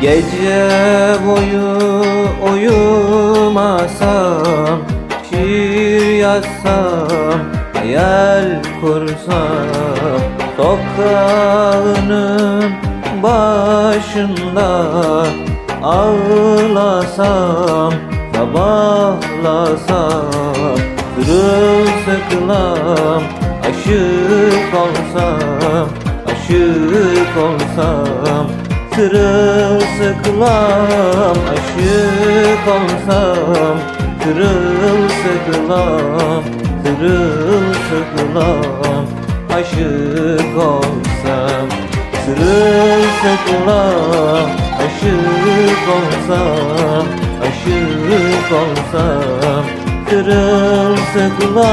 Gece boyu uyumasam Şiir yazsam Hayal kursam Sokağının başında Ağlasam Sabahlasam Sırılsıklam Aşık olsam Aşık olsam Sırılsıklam Aşık olsam. Sırılsıklam Sırılsıklam Aşık olsam. Sırılsıklam Aşık olsam Aşık olsam. Sırılsıklam